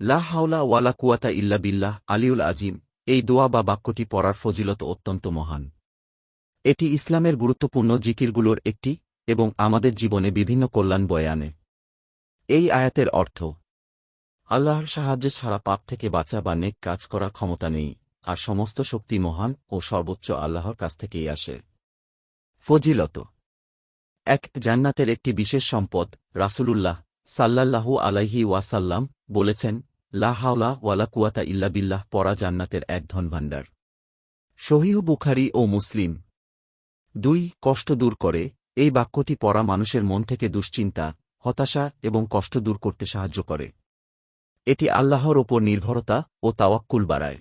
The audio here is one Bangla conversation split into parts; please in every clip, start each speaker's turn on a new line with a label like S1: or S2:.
S1: লা হাওলা ওয়ালা কুয়াতা ইল্লা বিল্লাহ, আলিউল আজিম। এই দোয়া বা বাক্যটি পড়ার ফজিলত অত্যন্ত মহান। এটি ইসলামের গুরুত্বপূর্ণ জিকিরগুলোর একটি এবং আমাদের জীবনে বিভিন্ন কল্যাণ বয়ে আনে। এই আয়াতের অর্থ, আল্লাহর সাহায্য ছাড়া পাপ থেকে বাঁচা বা নেক কাজ করার ক্ষমতা নেই, আর সমস্ত শক্তি মহান ও সর্বোচ্চ আল্লাহর কাছ থেকেই আসে। ফজিলত, এক জান্নাতের একটি বিশেষ সম্পদ, রাসূলুল্লাহ সাল্লাল্লাহু আলাইহি ওয়াসাল্লাম বলেছেন, লা হাওলা ওয়ালা কুয়াতা ইল্লা বিল্লাহ, পরা জান্নাতের এক ধনভাণ্ডার। সহিহ বুখারি ও মুসলিম। দুই, কষ্ট দূর করে, এই বাক্যটি পড়া মানুষের মন থেকে দুশ্চিন্তা, হতাশা এবং কষ্ট দূর করতে সাহায্য করে। এটি আল্লাহর ওপর নির্ভরতা ও তাওয়াক্কুল বাড়ায়।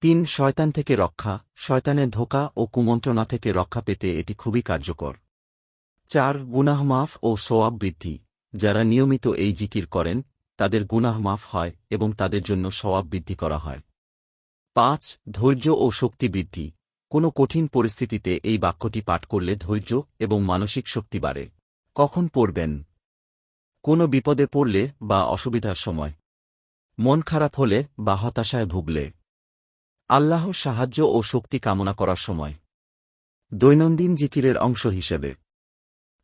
S1: তিন, শয়তান থেকে রক্ষা, শয়তানের ধোকা ও কুমন্ত্রণা থেকে রক্ষা পেতে এটি খুবই কার্যকর। চার, গুনাহ মাফ ও সোয়াব বৃদ্ধি। যারা নিয়মিত এই জিকির করেন তাদের গুনাহ মাফ হয় এবং তাদের জন্য সওয়াব বৃদ্ধি করা হয়। পাঁচ, ধৈর্য ও শক্তি বৃদ্ধি। কোনো কঠিন পরিস্থিতিতে এই বাক্যটি পাঠ করলে ধৈর্য এবং মানসিক শক্তি বাড়ে। কখন পড়বেন? কোনো বিপদে পড়লে বা অসুবিধার সময়। মন খারাপ হলে বা হতাশায় ভুগলে। আল্লাহর সাহায্য ও শক্তি কামনা করার সময়। দৈনন্দিন জিকিরের অংশ হিসেবে।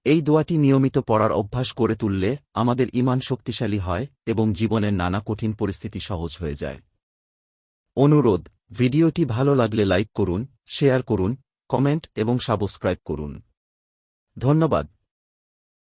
S1: এই দোয়াটি নিয়মিত পড়ার অভ্যাস করে তুললে আমাদের ইমান শক্তিশালী হয় এবং জীবনের নানা কঠিন পরিস্থিতি সহজ হয়ে যায়। অনুরোধ, ভিডিওটি ভালো লাগলে লাইক করুন, শেয়ার করুন, কমেন্ট এবং সাবস্ক্রাইব করুন। ধন্যবাদ।